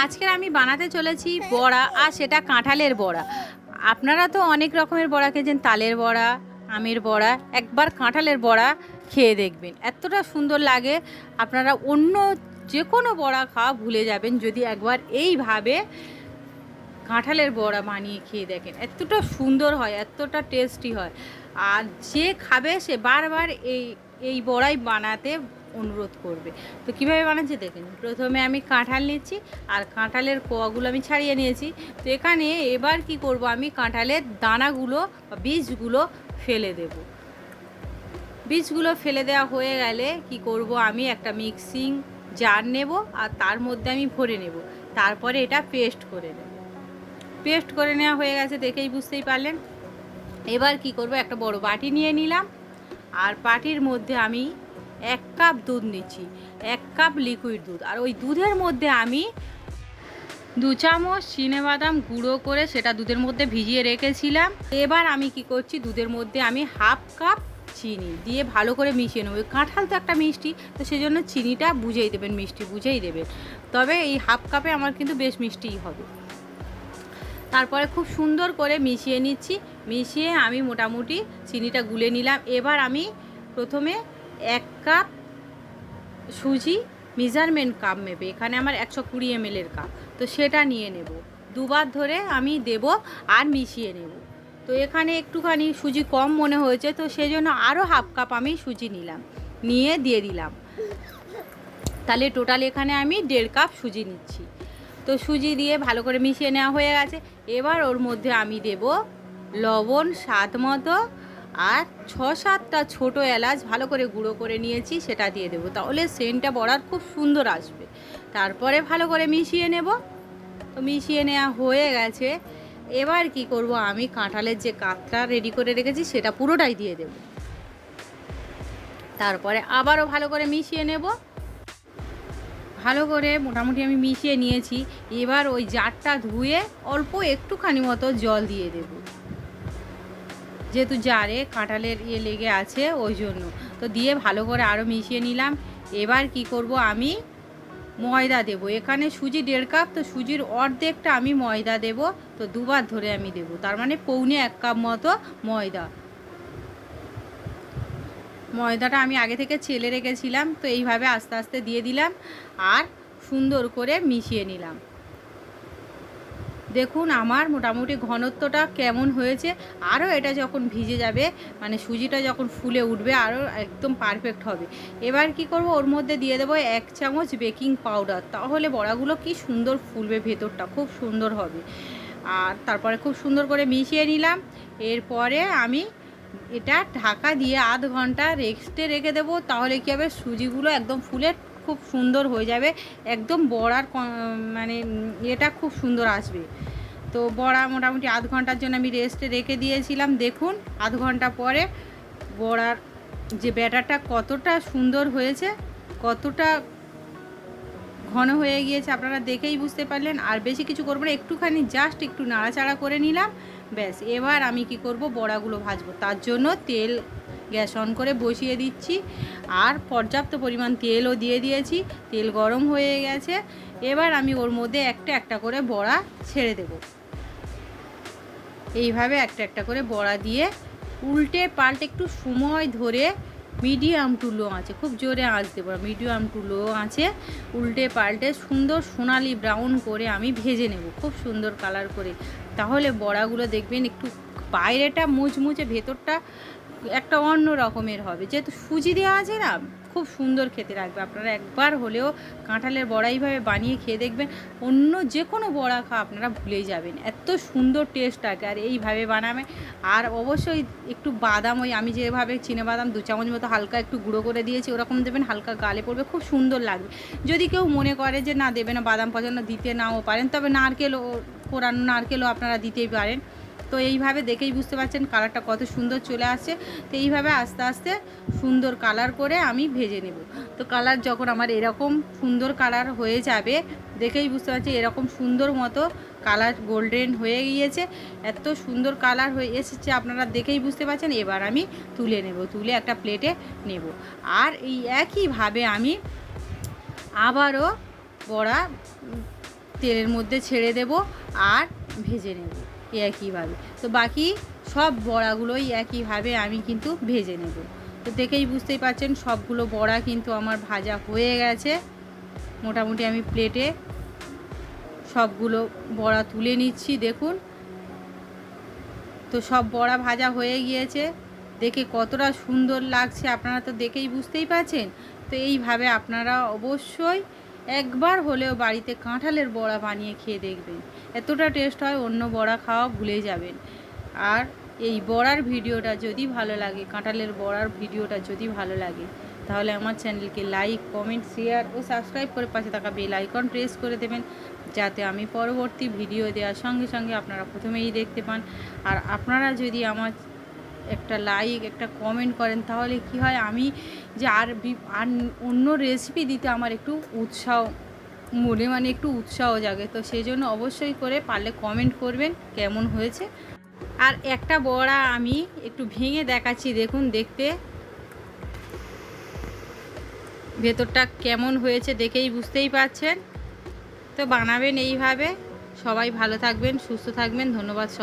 আজকের আমি বানাতে চলেছি বড়া, আর সেটা কাঁঠালের বড়া। আপনারা তো অনেক রকমের বড়া খেয়েছেন, তালের বড়া, আমের বড়া, একবার কাঁঠালের বড়া খেয়ে দেখবেন। এতটা সুন্দর লাগে, আপনারা অন্য যে কোনো বড়া খাওয়া ভুলে যাবেন, যদি একবার এইভাবে কাঁঠালের বড়া বানিয়ে খেয়ে দেখেন। এতটা সুন্দর হয়, এতটা টেস্টি হয়। আর যে খাবে সে বারবার এই এই বড়াই বানাতে অনুরোধ করবে। তো কীভাবে বানাচ্ছি দেখেন, প্রথমে আমি কাঁঠাল নিচ্ছি আর কাঁঠালের কোয়াগুলো আমি ছাড়িয়ে নিয়েছি। তো এখানে এবার কি করব আমি, কাঁঠালের দানাগুলো বা বীজগুলো ফেলে দেব। বীজগুলো ফেলে দেওয়া হয়ে গেলে কি করব আমি, একটা মিক্সিং জার নেব আর তার মধ্যে আমি ভরে নেব। তারপরে এটা পেস্ট করে নেব। পেস্ট করে নেওয়া হয়ে গেছে দেখেই বুঝতেই পারলেন। এবার কি করব, একটা বড় বাটি নিয়ে নিলাম। আর বাটির মধ্যে আমি এক কাপ দুধ নিচ্ছি, এক কাপ লিকুইড দুধ। আর ওই দুধের মধ্যে আমি দু চামচ বাদাম গুঁড়ো করে সেটা দুধের মধ্যে ভিজিয়ে রেখেছিলাম। এবার আমি কি করছি, দুধের মধ্যে আমি হাফ কাপ চিনি দিয়ে ভালো করে মিশিয়ে নেব। কাঁঠাল তো একটা মিষ্টি, তো সেই জন্য চিনিটা বুঝেই দেবেন, মিষ্টি বুঝেই দেবেন। তবে এই হাফ কাপে আমার কিন্তু বেশ মিষ্টিই হবে। তারপরে খুব সুন্দর করে মিশিয়ে নিচ্ছি, মিশিয়ে আমি মোটামুটি চিনিটা গুলে নিলাম। এবার আমি প্রথমে এক কাপ সুজি মেজারমেন্ট কাপ নেবে। এখানে আমার একশো কুড়ি এর কাপ তো সেটা নিয়ে নেব। দুবার ধরে আমি দেব আর মিশিয়ে নেব। তো এখানে একটুখানি সুজি কম মনে হয়েছে, তো সেই জন্য আরও হাফ কাপ আমি সুজি নিলাম। নিয়ে দিয়ে দিলাম। তাহলে টোটাল এখানে আমি দেড় কাপ সুজি নিচ্ছি। তো সুজি দিয়ে ভালো করে মিশিয়ে নেওয়া হয়ে গেছে। এবার ওর মধ্যে আমি দেব লবণ, স্বাদ মতো আর ছ সাতটা ছোটো এলাচ ভালো করে গুঁড়ো করে নিয়েছি, সেটা দিয়ে দেবো। তাহলে সেন্টটা বড়ার খুব সুন্দর আসবে। তারপরে ভালো করে মিশিয়ে নেব। তো মিশিয়ে নেওয়া হয়ে গেছে। এবার কি করব, আমি কাঁঠালের যে কাতটা রেডি করে রেখেছি, সেটা পুরোটাই দিয়ে দেব। তারপরে আবারও ভালো করে মিশিয়ে নেব। ভালো করে মোটামুটি আমি মিশিয়ে নিয়েছি। এবার ওই জারটা ধুয়ে অল্প একটুখানি মতো জল দিয়ে দেব। যেহেতু জারে কাঁঠালের ইয়ে লেগে আছে, ওই জন্য। তো দিয়ে ভালো করে আরও মিশিয়ে নিলাম। এবার কি করব আমি? ময়দা দেব। এখানে সুজি দেড় কাপ, তো সুজির অর্ধেকটা আমি ময়দা দেব। তো দুবার ধরে আমি দেব। তার মানে পৌনে এক কাপ মতো ময়দা। ময়দাটা আমি আগে থেকে ছেলে রেখেছিলাম, তো এইভাবে আস্তে আস্তে দিয়ে দিলাম। আর সুন্দর করে মিশিয়ে নিলাম। দেখুন আমার মোটামুটি ঘনত্বটা কেমন হয়েছে। আরও এটা যখন ভিজে যাবে মানে সুজিটা যখন ফুলে উঠবে, আরও একদম পারফেক্ট হবে। এবার কি করব? ওর মধ্যে দিয়ে দেবো এক চামচ বেকিং পাউডার তাহলে বড়াগুলো কি সুন্দর ফুলবে ভেতরটা, খুব সুন্দর হবে। আর তারপরে খুব সুন্দর করে মিশিয়ে নিলাম। এরপরে আমি এটা ঢাকা দিয়ে আধ ঘণ্টা রেস্টে রেখে দেবো। তাহলে কী হবে? সুজিগুলো একদম ফুলে খুব সুন্দর হয়ে যাবে। একদম বড়ার মানে এটা খুব সুন্দর আসবে। তো বড়া মোটামুটি আধ ঘণ্টার জন্য আমি রেস্টে রেখে দিয়েছিলাম। দেখুন, আধ ঘণ্টা পরে বড়ার যে ব্যাটারটা কতটা সুন্দর হয়েছে, কতটা ঘন হয়ে গিয়েছে, আপনারা দেখেই বুঝতে পারলেন। আর বেশি কিছু করব না, একটুখানি জাস্ট একটু নাড়াচাড়া করে নিলাম। ব্যাস, এবার আমি কি করব, বড়াগুলো ভাজবো। তার জন্য তেল গ্যাস অন করে বসিয়ে দিচ্ছি। আর পর্যাপ্ত পরিমাণ তেলও দিয়ে দিয়েছি। তেল গরম হয়ে গেছে। এবার আমি ওর মধ্যে একটা একটা করে বড়া ছেড়ে দেব। এইভাবে একটা একটা করে বড়া দিয়ে উল্টে পাল্টে একটু সময় ধরে মিডিয়াম টু লো আছে খুব জোরে আঁচ দেবো। মিডিয়াম টু লো আছে উল্টে পাল্টে সুন্দর সোনালি ব্রাউন করে আমি ভেজে নেব, খুব সুন্দর কালার করে। তাহলে বড়াগুলো দেখবেন একটু বাইরেটা মুচমুচে, ভেতরটা একটা অন্য রকমের হবে। যেহেতু সুজি দেওয়া আছে না, খুব সুন্দর খেতে রাখবে আপনারা একবার হলেও কাঁঠালের বড়াইভাবে বানিয়ে খেয়ে দেখবেন, অন্য যে কোনো বড়া খাওয়া আপনারা ভুলেই যাবেন। এত সুন্দর টেস্ট থাকে আর এইভাবে বানাবে। আর অবশ্যই একটু বাদাম ওই আমি যেভাবে চিনে বাদাম দু চামচ মতো হালকা একটু গুঁড়ো করে দিয়েছি, ওরকম দেবেন, হালকা গালে পড়বে, খুব সুন্দর লাগবে। যদি কেউ মনে করে যে না দেবে না, বাদাম পছন্দ দিতে নাও পারেন, তবে নারকেলও কোরানো নারকেলও আপনারা দিতেই পারেন। তো এইভাবে দেখেই বুঝতে পারছেন কালারটা কত সুন্দর চলে আসছে। তো এইভাবে আস্তে আস্তে সুন্দর কালার করে আমি ভেজে নেব। তো কালার যখন আমার এরকম সুন্দর কালার হয়ে যাবে, দেখেই বুঝতে পারছি এরকম সুন্দর মতো কালার গোল্ডেন হয়ে গিয়েছে। এত সুন্দর কালার হয়ে এসেছে, আপনারা দেখেই বুঝতে পারছেন। এবার আমি তুলে নেব, তুলে একটা প্লেটে নেব। আর এই একইভাবে আমি আবারও বড়া তেলের মধ্যে ছেড়ে দেব আর ভেজে নেব। একইভাবে তো বাকি সব বড়াগুলোই একইভাবে আমি কিন্তু ভেজে নেব। তো দেখেই বুঝতেই পারছেন, সবগুলো বড়া কিন্তু আমার ভাজা হয়ে গেছে। মোটামুটি আমি প্লেটে সবগুলো বড়া তুলে নিচ্ছি, দেখুন। তো সব বড়া ভাজা হয়ে গিয়েছে। দেখে কতটা সুন্দর লাগছে, আপনারা তো দেখেই বুঝতেই পারছেন। তো এইভাবে আপনারা অবশ্যই একবার হলেও বাড়িতে কাঁঠালের বড়া বানিয়ে খেয়ে দেখবেন। এতটা টেস্ট হয় অন্য বড়া খাওয়া ভুলে যাবেন। আর এই বড়ার ভিডিওটা যদি ভালো লাগে, কাঁঠালের বড়ার ভিডিওটা যদি ভালো লাগে, তাহলে আমার চ্যানেলকে লাইক, কমেন্ট, শেয়ার ও সাবস্ক্রাইব করে পাশে থাকা বেল আইকন প্রেস করে দেবেন, যাতে আমি পরবর্তী ভিডিও দেওয়ার সঙ্গে সঙ্গে আপনারা প্রথমেই দেখতে পান। আর আপনারা যদি আমার একটা লাইক একটা কমেন্ট করেন, তাহলে কি হয়? আমি যে আর আর অন্য রেসিপি দিতে আমার একটু উৎসাহ মনে মানে একটু উৎসাহ জাগে। তো সেই জন্য অবশ্যই করে পারলে কমেন্ট করবেন, কেমন হয়েছে? আর একটা বড়া আমি একটু ভেঙে দেখাচ্ছি, দেখুন দেখতে। ভেতরটা কেমন হয়েছে দেখেই বুঝতেই পারছেন? তো বানাবেন এইভাবে। সবাই ভালো থাকবেন, সুস্থ থাকবেন, ধন্যবাদ সব